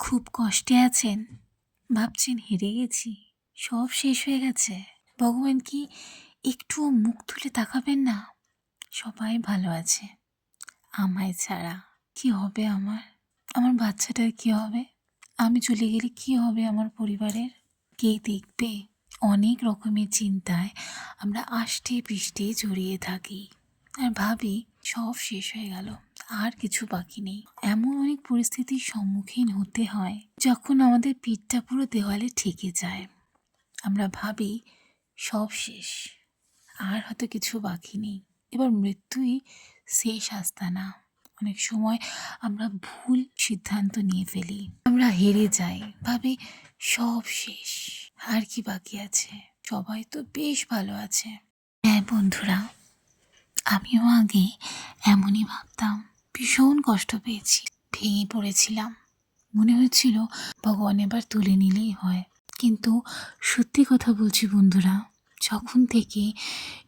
খুব কষ্টে আছেন। ভাবছেন হেরে গেছি। সব শেষ হয়ে গেছে। ভগবান কি একটুও মুখ তুলে তাকাবেন না? সবাই ভালো আছে। আমায় ছাড়া কি হবে আমার? আমার বাচ্চাটার কি হবে? আমি চলে গেলে কি হবে আমার পরিবারের? কে দেখবে? অনেক রকমের চিন্তায় আমরা আষ্টে পৃষ্ঠে জড়িয়ে থাকি। আর ভাবি সব শেষ হয়ে গেল। আর কিছু বাকি নেই। এমন অনেক পরিস্থিতির সম্মুখীন হতে হয়, যখন আমাদের পিঠটা পুরো দেওয়ালে ঠেকে যায়। আমরা ভাবি, সব শেষ, আর হয়তো কিছু বাকি নেই। এবার মৃত্যুই শেষ আস্তানা। অনেক সময় আমরা ভুল সিদ্ধান্ত নিয়ে ফেলি। আমরা হেরে যাই, ভাবি, সব শেষ, আর কি বাকি আছে? সবাই তো বেশ ভালো আছে। হ্যাঁ বন্ধুরা, আমিও আগে এমনই ভাবতাম। ভীষণ কষ্ট পেয়েছি। ভেঙে পড়েছিলাম। মনে হয়েছিল ভগবান এবার তুলে নিলেই হয়। কিন্তু সত্যি কথা বলছি বন্ধুরা, যখন থেকে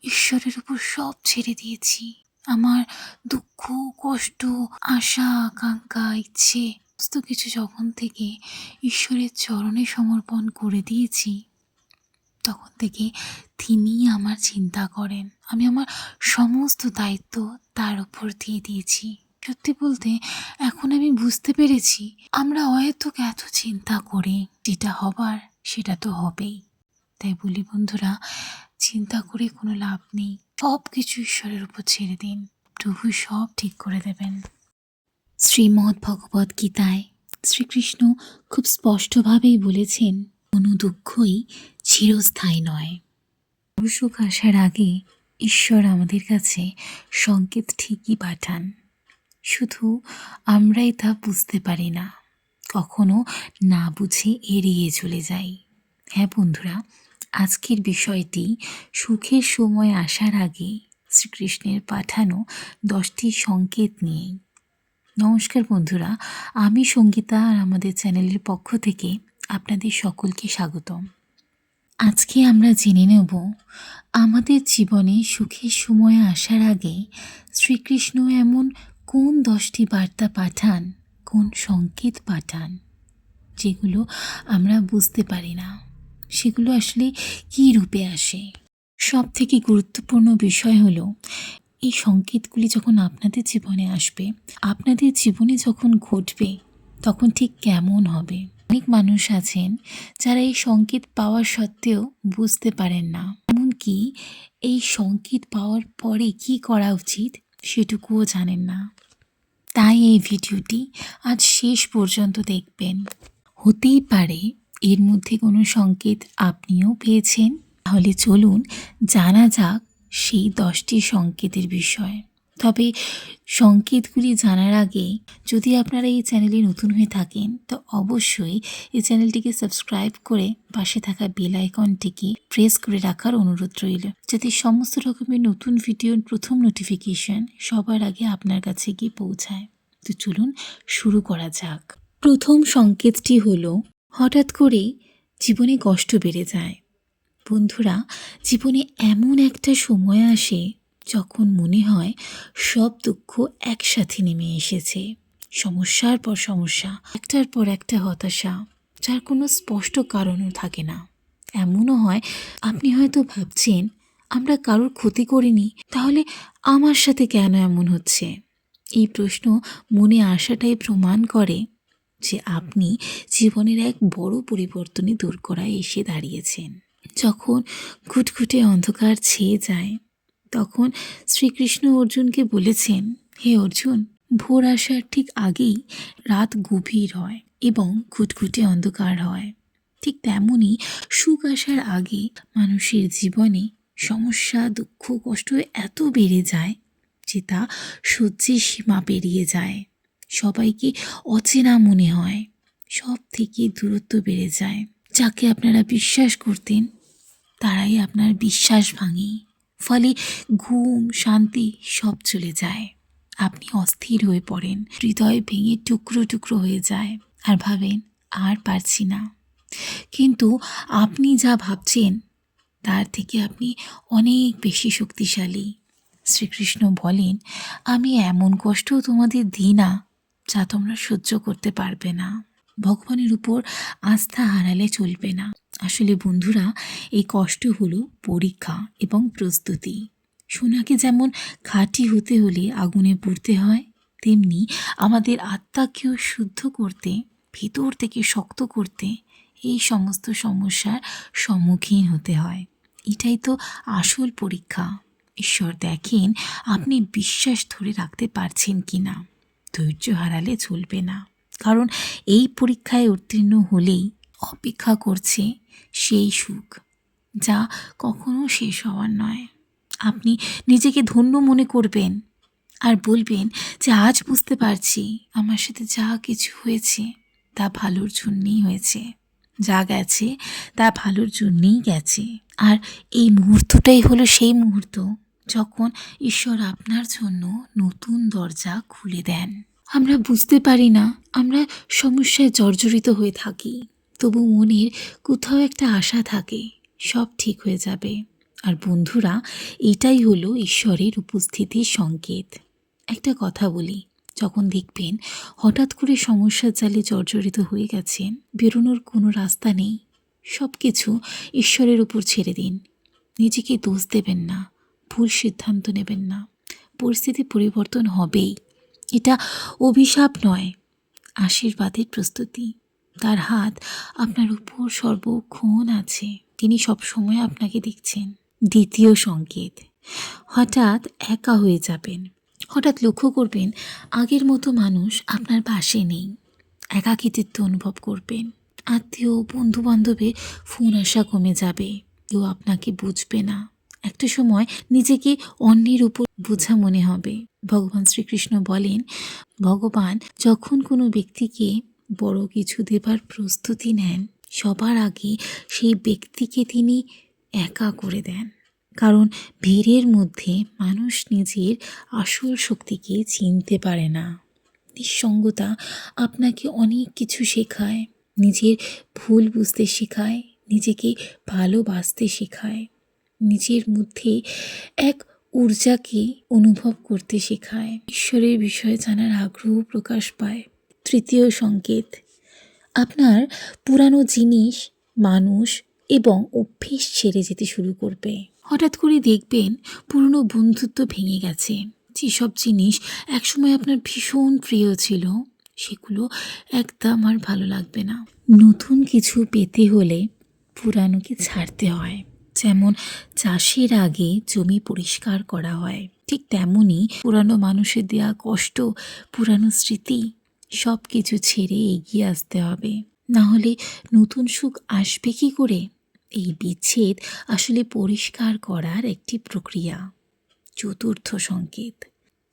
ঈশ্বরের উপর সব ছেড়ে দিয়েছি, আমার দুঃখ, কষ্ট, আশা, আকাঙ্ক্ষা, ইচ্ছে, সমস্ত কিছু যখন থেকে ঈশ্বরের চরণে সমর্পণ করে দিয়েছি, তখন থেকে তিনি আমার চিন্তা করেন। আমি আমার সমস্ত দায়িত্ব তার উপর দিয়ে দিয়েছি। সত্যি বলতে, এখন আমি বুঝতে পেরেছি। আমরা হয়তো এত চিন্তা করি, যেটা হবার সেটা তো হবেই। তাই বলি বন্ধুরা, চিন্তা করে কোনো লাভ নেই। সব কিছু ঈশ্বরের উপর ছেড়ে দিন। প্রভু সব ঠিক করে দেবেন। শ্রীমদ্ ভগবত গীতায় শ্রীকৃষ্ণ খুব স্পষ্টভাবেই বলেছেন, কোনো দুঃখই চিরস্থায়ী নয়। সুখ আসার আগে ঈশ্বর আমাদের কাছে সংকেত ঠিকই পাঠান। শুধু আমরাই তা বুঝতে পারি না। কখনো না বুঝে এড়িয়ে চলে যাই। হ্যাঁ বন্ধুরা, আজকের বিষয়টি সুখের সময় আসার আগে শ্রীকৃষ্ণের পাঠানো দশটি সংকেত নিয়ে। নমস্কার বন্ধুরা, আমি সঙ্গীতা আর আমাদের চ্যানেলের পক্ষ থেকে আপনাদের সকলকে স্বাগতম। আজকে আমরা জেনে নেব আমাদের জীবনে সুখের সময় আসার আগে শ্রীকৃষ্ণ এমন কোন দশটি বার্তা পাঠান, কোন সংকেত পাঠান, যেগুলো আমরা বুঝতে পারি না, সেগুলো আসলে কী রূপে আসে? সব থেকে গুরুত্বপূর্ণ বিষয় হলো, এই সংকেতগুলি যখন আপনাদের জীবনে আসবে, আপনাদের জীবনে যখন ঘটবে, তখন ঠিক কেমন হবে? অনেক মানুষ আছেন যারা এই সংকেত পাওয়ার সত্ত্বেও বুঝতে পারেন না। এমনকি এই সংকেত পাওয়ার পরে কি করা উচিত? সেটুকুও জানেন না। তাই এই ভিডিওটি আজ শেষ পর্যন্ত দেখবেন। হতেই পারে এর মধ্যে কোনো সংকেত আপনিও পেয়েছেন। তাহলে চলুন জানা যাক সেই দশটি সংকেতের বিষয়। তবে সংকেতগুলি জানার আগে যদি আপনারা এই চ্যানেলে নতুন হয়ে থাকেন, তো অবশ্যই এই চ্যানেলটিকে সাবস্ক্রাইব করে পাশে থাকা বেল আইকনটিকে প্রেস করে রাখার অনুরোধ রইল। যাতে সমস্ত রকমের নতুন ভিডিওর প্রথম নোটিফিকেশন সবার আগে আপনার কাছে গিয়ে পৌঁছায়। তো চলুন শুরু করা যাক। প্রথম সংকেতটি হলো, হঠাৎ করে জীবনে কষ্ট বেড়ে যায়। বন্ধুরা, জীবনে এমন একটা সময় আসে যখন মনে হয় সব দুঃখ একসাথে নেমে এসেছে, সমস্যার পর সমস্যা, একটার পর একটা হতাশা, যার কোনো স্পষ্ট কারণও থাকে না। এমনও হয়, আপনি হয়তো ভাবছেন, আমরা কারোর ক্ষতি করিনি, তাহলে আমার সাথে কেন এমন হচ্ছে? এই প্রশ্ন মনে আসাটাই প্রমাণ করে যে আপনি জীবনের এক বড় পরিবর্তনে দূর করায় এসে দাঁড়িয়েছেন। যখন ঘুটঘুটে অন্ধকার ছেয়ে যায় তখন শ্রীকৃষ্ণ অর্জুনকে বলেছেন, হে অর্জুন, ভোর আসার ঠিক আগেই রাত গভীর হয় এবং ঘুটঘুটে অন্ধকার হয়। ঠিক তেমনই সুখ আসার আগে মানুষের জীবনে সমস্যা, দুঃখ, কষ্ট এত বেড়ে যায় যে তা সহ্যের সীমা পেরিয়ে যায়। সবাইকে অচেনা মনে হয় সব থেকে দূরত্ব বেড়ে যায়। যাকে আপনারা বিশ্বাস করতেন, তারাই আপনার বিশ্বাস ভাঙে। ফলে ঘুম, শান্তি সব চলে যায়। আপনি অস্থির হয়ে পড়েন, হৃদয় ভেঙে টুকরো টুকরো হয়ে যায় আর ভাবেন, আর পারছি না। কিন্তু আপনি যা ভাবছেন, তার থেকে আপনি অনেক বেশি শক্তিশালী। শ্রীকৃষ্ণ বলেন, আমি এমন কষ্ট তোমাদের দিই না, যা তোমরা সহ্য করতে পারবে না। ভগবানের উপর আস্থা হারালে চলবে না। আসলে বন্ধুরা, এই কষ্ট হলো পরীক্ষা এবং প্রস্তুতি। সোনাকে যেমন খাঁটি হতে হলে আগুনে পড়তে হয়, তেমনি আমাদের আত্মাকেও শুদ্ধ করতে, ভেতর থেকে শক্ত করতে এই সমস্ত সমস্যার সম্মুখীন হতে হয়। এটাই তো আসল পরীক্ষা। ঈশ্বর দেখেন, আপনি বিশ্বাস ধরে রাখতে পারছেন কি না ধৈর্য হারালে চলবে না। কারণ এই পরীক্ষায় উত্তীর্ণ হলেই অপেক্ষা করছে সেই সুখ, যা কখনো শেষ হওয়ার নয়। আপনি নিজেকে ধন্য মনে করবেন আর বলবেন যে, আজ বুঝতে পারছি আমার সাথে যা কিছু হয়েছে তা ভালোর জন্যই হয়েছে। যা গেছে তা ভালোর জন্যই গেছে। আর এই মুহূর্তটাই হলো সেই মুহূর্ত যখন ঈশ্বর আপনার জন্য নতুন দরজা খুলে দেন। আমরা বুঝতে পারি না, আমরা সমস্যায় জর্জরিত হয়ে থাকি। তবু মনের কোথাও একটা আশা থাকে, সব ঠিক হয়ে যাবে। আর বন্ধুরা, এটাই হলো ঈশ্বরের উপস্থিতির সংকেত। একটা কথা বলি, যখন দেখবেন হঠাৎ করে সমস্যার জালে জর্জরিত হয়ে গেছেন, বেরোনোর কোনো রাস্তা নেই সব কিছু ঈশ্বরের উপর ছেড়ে দিন। নিজেকে দোষ দেবেন না, ভুল সিদ্ধান্ত নেবেন না। পরিস্থিতি পরিবর্তন হবেই। এটা অভিশাপ নয়, আশীর্বাদের প্রস্তুতি। তার হাত আপনার উপর সর্বক্ষণ আছে। তিনি সবসময় আপনাকে দেখছেন। দ্বিতীয় সংকেত, হঠাৎ একা হয়ে যাবেন। হঠাৎ লক্ষ্য করবেন, আগের মতো মানুষ আপনার পাশে নেই। একাকিত্ব অনুভব করবেন। আত্মীয় বন্ধু বান্ধবের ফোন আসা কমে যাবে। কেউ আপনাকে বুঝবে না। একটা সময় নিজেকে অন্যের উপর বোঝা মনে হবে। ভগবান শ্রীকৃষ্ণ বলেন, ভগবান যখন কোনো ব্যক্তিকে বড় কিছু দেবার প্রস্তুতি নেন, সবার আগে সেই ব্যক্তিকে তিনি একা করে দেন। কারণ ভিড়ের মধ্যে মানুষ নিজের আসল শক্তিকে চিনতে পারে না। নিঃসঙ্গতা আপনাকে অনেক কিছু শেখায়, নিজের ভুল বুঝতে শেখায়, নিজেকে ভালোবাসতে শেখায়। নিজের মধ্যে এক ঊর্জাকে অনুভব করতে শেখায়? ঈশ্বরের বিষয়ে জানার আগ্রহ প্রকাশ পায়। তৃতীয় সংকেত, আপনার পুরানো জিনিস, মানুষ এবং অভ্যেস ছেড়ে যেতে শুরু করবে। হঠাৎ করে দেখবেন পুরনো বন্ধুত্ব ভেঙে গেছে। যেসব জিনিস একসময় আপনার ভীষণ প্রিয় ছিল, সেগুলো একদম আর ভালো লাগবে না। নতুন কিছু পেতে হলে পুরানোকে ছাড়তে হয়। যেমন চাষের আগে জমি পরিষ্কার করা হয়, ঠিক তেমনই পুরানো মানুষের দেয়া কষ্ট, পুরানো স্মৃতি সব কিছু ছেড়ে এগিয়ে আসতে হবে। না হলে নতুন সুখ আসবে কি করে? এই বিচ্ছেদ আসলে পরিষ্কার করার একটি প্রক্রিয়া। চতুর্থ সংকেত।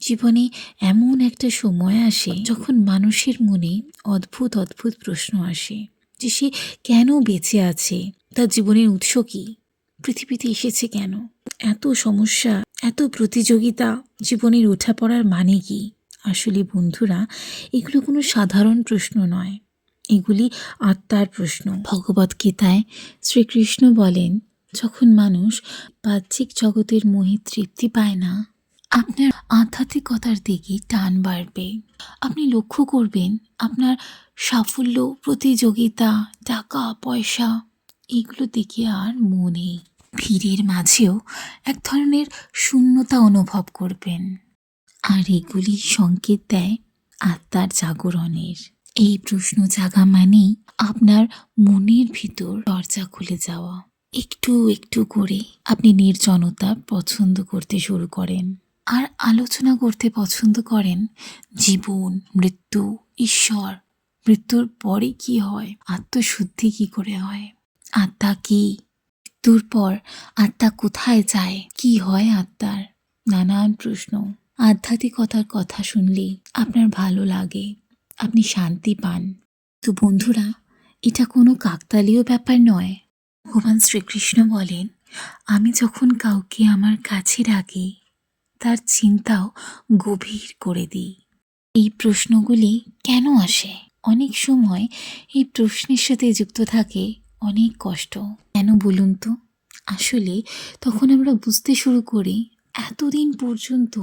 জীবনে এমন একটা সময় আসে যখন মানুষের মনে অদ্ভুত অদ্ভুত প্রশ্ন আসে যে সে কেন বেঁচে আছে? তার জীবনের উৎস কী? পৃথিবীতে এসেছে কেন? এত সমস্যা, এত প্রতিযোগিতা, জীবনের ওঠা পড়ার মানে কি? আসলে বন্ধুরা, এগুলো কোনো সাধারণ প্রশ্ন নয়। এগুলি আত্মার প্রশ্ন। ভগবত গীতায় শ্রীকৃষ্ণ বলেন, যখন মানুষ বাহ্যিক জগতের মোহে তৃপ্তি পায় না, আপনার আধ্যাত্মিকতার দিকে টান বাড়বে। আপনি লক্ষ্য করবেন, আপনার সাফল্য, প্রতিযোগিতা, টাকা, পয়সা এগুলো দিকে আর মনে ভিড়ের মাঝেও এক ধরনের শূন্যতা অনুভব করবেন। আর এগুলি সংকেত দেয় আত্মার জাগরণের। এই প্রশ্ন জাগা মানেই আপনার মনের ভিতর দরজা খুলে যাওয়া। একটু একটু করে আপনি নির্জনতা পছন্দ করতে শুরু করেন। আর আলোচনা করতে পছন্দ করেন, জীবন, মৃত্যু, ঈশ্বর, মৃত্যুর পরে কি হয়, আত্মশুদ্ধি কি করে হয়। আত্মা কি? মৃত্যুর পর আত্মা কোথায় যায়? কি হয় আত্মার? নানান প্রশ্ন। আধ্যাত্মিকতার কথা শুনলেই আপনার ভালো লাগে। আপনি শান্তি পান। তো বন্ধুরা, এটা কোনো কাকতালীয় ব্যাপার নয়। ভগবান শ্রীকৃষ্ণ বলেন, আমি যখন কাউকে আমার কাছে রাখি, তার চিন্তাও গভীর করে দিই। এই প্রশ্নগুলি কেন আসে? অনেক সময় এই প্রশ্নের সাথে যুক্ত থাকে অনেক কষ্ট। কেন বলুন তো? আসলে তখন আমরা বুঝতে শুরু করি, এতদিন পর্যন্ত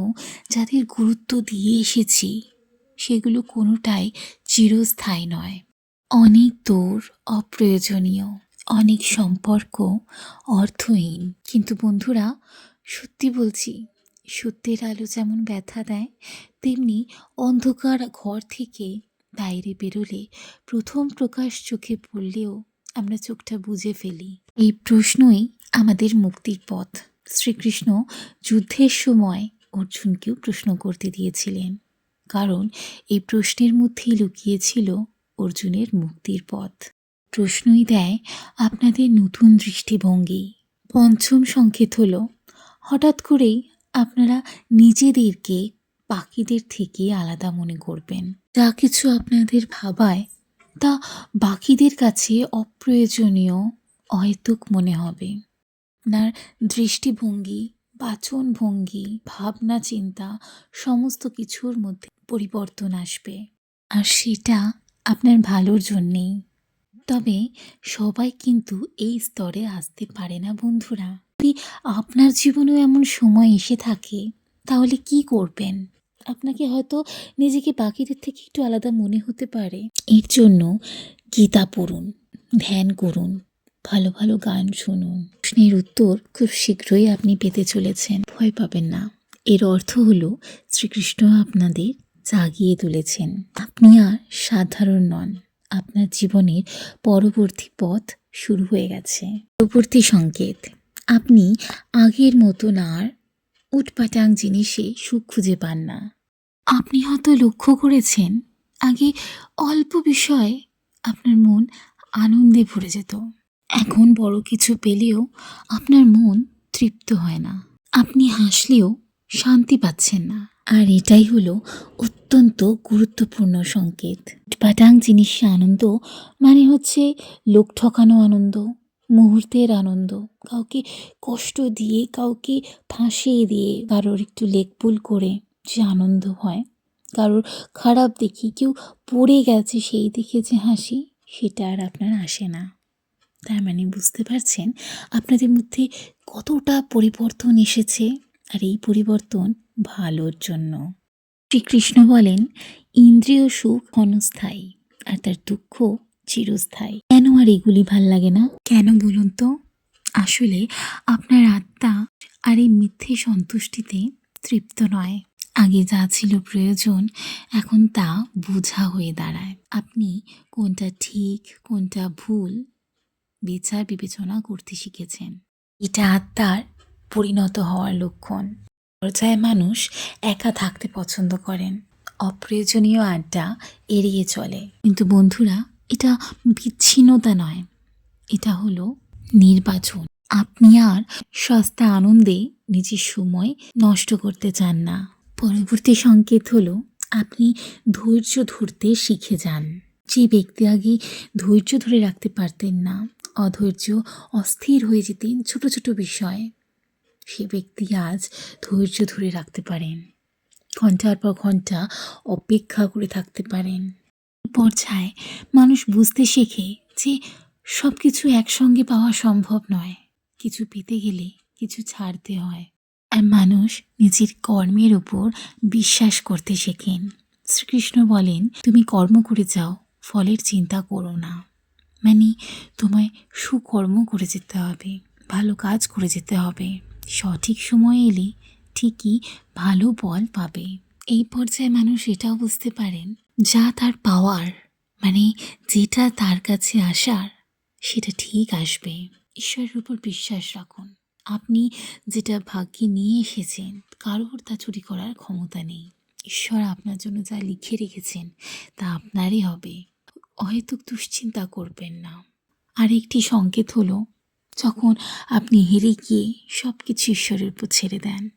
যাদের গুরুত্ব দিয়ে এসেছি, সেগুলো কোনোটাই চিরস্থায়ী নয়। অনেক দূর অপ্রয়োজনীয়, অনেক সম্পর্ক অর্থহীন। কিন্তু বন্ধুরা, সত্যি বলছি, সত্যের আলো যেমন ব্যথা দেয়, তেমনি অন্ধকার ঘর থেকে বাইরে বেরোলে প্রথম প্রকাশ চোখে পড়লেও আমরা চোখটা বুঝে ফেলি। এই প্রশ্নই আমাদের মুক্তির পথ। শ্রীকৃষ্ণ যুদ্ধের সময় অর্জুনকেও প্রশ্ন করতে দিয়েছিলেন। কারণ এই প্রশ্নের মধ্যেই লুকিয়েছিল অর্জুনের মুক্তির পথ। প্রশ্নই দেয়, আপনাদের নতুন দৃষ্টিভঙ্গি। পঞ্চম সংকেত হলো, হঠাৎ করেই আপনারা নিজেদেরকে পাখিদের থেকে আলাদা মনে করবেন। যা কিছু আপনাদের ভাবায় তা বাকিদের কাছে অপ্রয়োজনীয়, অহেতুক মনে হবে। আপনার দৃষ্টিভঙ্গি, বাচনভঙ্গি, ভাবনা, চিন্তা সমস্ত কিছুর মধ্যে পরিবর্তন আসবে। আর সেটা আপনার ভালোর জন্যেই। তবে সবাই কিন্তু এই স্তরে আসতে পারে না, বন্ধুরা। যদি আপনার জীবনেও এমন সময় এসে থাকে, তাহলে কি করবেন? আপনাকে হয়তো নিজেকে বাকিদের থেকে একটু আলাদা মনে হতে পারে। এর জন্য গীতা পড়ুন, ধ্যান করুন, ভালো ভালো গান শুনুন। প্রশ্নের উত্তর খুব শীঘ্রই আপনি পেতে চলেছেন, ভয় পাবেন না। এর অর্থ হলো, শ্রীকৃষ্ণ আপনাদের জাগিয়ে তুলেছেন। আপনি আর সাধারণ নন, আপনার জীবনের পরবর্তী পথ শুরু হয়ে গেছে। পরবর্তী সংকেত, আপনি আগের মতন আর উটপাটাং জিনিসে সুখ খুঁজে পান না। আপনি হয়তো লক্ষ্য করেছেন, আগে অল্প বিষয়ে আপনার মন আনন্দে ভরে যেত। এখন বড় কিছু পেলেও আপনার মন তৃপ্ত হয় না। আপনি হাসলেও শান্তি পাচ্ছেন না। আর এটাই হলো অত্যন্ত গুরুত্বপূর্ণ সংকেত। পাটাং জিনিসে আনন্দ মানে হচ্ছে লোক ঠকানো আনন্দ, মুহূর্তের আনন্দ। কাউকে কষ্ট দিয়ে, কাউকে ফাঁসিয়ে দিয়ে, কারোর একটু লেকপুল করে যে আনন্দ হয়। কারোর খারাপ দেখি কেউ পড়ে গেছে সেই দেখে যে হাসি, সেটা আর আপনার আসে না। তার মানে বুঝতে পারছেন আপনাদের মধ্যে কতটা পরিবর্তন এসেছে? আর এই পরিবর্তন ভালোর জন্য। শ্রীকৃষ্ণ বলেন, ইন্দ্রিয় সুখ ক্ষণস্থায়ী, আর তার দুঃখ চিরস্থায়ী। কেন আর এগুলি ভালো লাগে না? কেন বলুন তো? আসলে আপনার আত্মা আর এই মিথ্যে সন্তুষ্টিতে তৃপ্ত নয়। আগে যা ছিল প্রয়োজন, এখন তা বোঝা হয়ে দাঁড়ায়। আপনি কোনটা ঠিক, কোনটা ভুল বিচার বিবেচনা করতে শিখেছেন। এটা আত্মার পরিণত হওয়ার লক্ষণ। পর্যায়ে মানুষ একা থাকতে পছন্দ করেন। অপ্রয়োজনীয় আড্ডা এড়িয়ে চলে। কিন্তু বন্ধুরা, এটা বিচ্ছিন্নতা নয়। এটা হলো নির্বাচন। আপনি আর সস্তা আনন্দে নিজের সময় নষ্ট করতে চান না। পরবর্তী সংকেত হলো, আপনি ধৈর্য ধরতে শিখে যান। যে ব্যক্তি আগে ধৈর্য ধরে রাখতে পারতেন না, অধৈর্য, অস্থির হয়ে যেতেন ছোট ছোট বিষয়ে, সে ব্যক্তি আজ ধৈর্য ধরে রাখতে পারেন। ঘণ্টার পর ঘণ্টা অপেক্ষা করে থাকতে পারেন। পর্যায়ে মানুষ বুঝতে শেখে যে সব কিছু একসঙ্গে পাওয়া সম্ভব নয়। কিছু পেতে গেলে কিছু ছাড়তে হয়। আর মানুষ নিজের কর্মের উপর বিশ্বাস করতে শেখেন। শ্রীকৃষ্ণ বলেন, তুমি কর্ম করে যাও, ফলের চিন্তা করো না। মানে তোমায় সুকর্ম করে যেতে হবে, ভালো কাজ করে যেতে হবে। সঠিক সময় এলে ঠিকই ভালো ফল পাবে। এই পর্যায়ে মানুষ এটাও বুঝতে পারেন, যা তার পাওয়ার মানে যেটা তার কাছে আসার, সেটা ঠিক আসবে। ঈশ্বরের উপর বিশ্বাস রাখুন। আপনি যেটা ভাগ্যে নিয়ে এসেছেন, কারোর তা চুরি করার ক্ষমতা নেই। ঈশ্বর আপনার জন্য যা লিখে রেখেছেন, তা আপনারই হবে। অহেতুক দুশ্চিন্তা করবেন না। আর একটি সংকেত হলো, যখন আপনি হেরে গিয়ে সব কিছু ঈশ্বরের উপর ছেড়ে দেন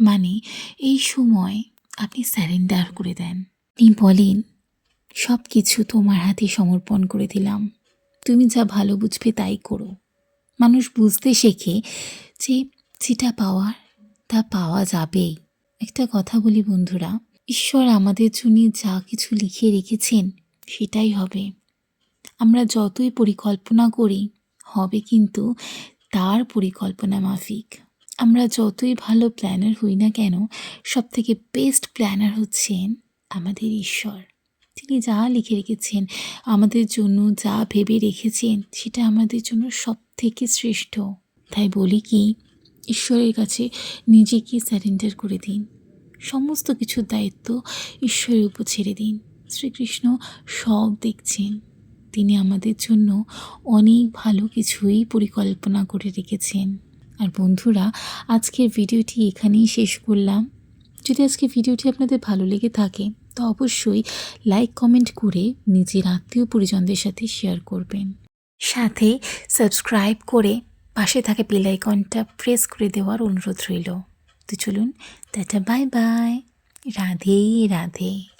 মানে এই সময় আপনি স্যারেন্ডার করে দেন। তিনি বলেন সব কিছু তোমার হাতে সমর্পণ করে দিলাম। তুমি যা ভালো বুঝবে তাই করো। মানুষ বুঝতে শেখে যে যেটা পাওয়ার, তা পাওয়া যাবেই। একটা কথা বলি বন্ধুরা, ঈশ্বর আমাদের জন্য যা কিছু লিখে রেখেছেন, সেটাই হবে। আমরা যতই পরিকল্পনা করি, হবে কিন্তু তার পরিকল্পনা মাফিক। আমরা যতই ভালো প্ল্যানার হই না কেন সব থেকে বেস্ট প্ল্যানার হচ্ছেন আমাদের ঈশ্বর। তিনি যা লিখে রেখেছেন, আমাদের জন্য যা ভেবে রেখেছেন, সেটা আমাদের জন্য সব থেকে শ্রেষ্ঠ। তাই বলি কি, ঈশ্বরের কাছে নিজেকে স্যারেন্ডার করে দিন। সমস্ত কিছুর দায়িত্ব ঈশ্বরের উপর ছেড়ে দিন। শ্রীকৃষ্ণ সব দেখছেন। তিনি আমাদের জন্য অনেক ভালো কিছুই পরিকল্পনা করে রেখেছেন। আর বন্ধুরা, আজকের ভিডিওটি এখানেই শেষ করলাম। যদি আজকে ভিডিওটি আপনাদের ভালো লেগে থাকে, তো অবশ্যই লাইক কমেন্ট করে নিজের আত্মীয় পরিজনদের সাথে শেয়ার করবেন। সাথে সাবস্ক্রাইব করে পাশে থাকা কনটা প্রেস করে দেওয়ার অনুরোধ রইল। তো চলুন, tata bye bye Radhe Radhe.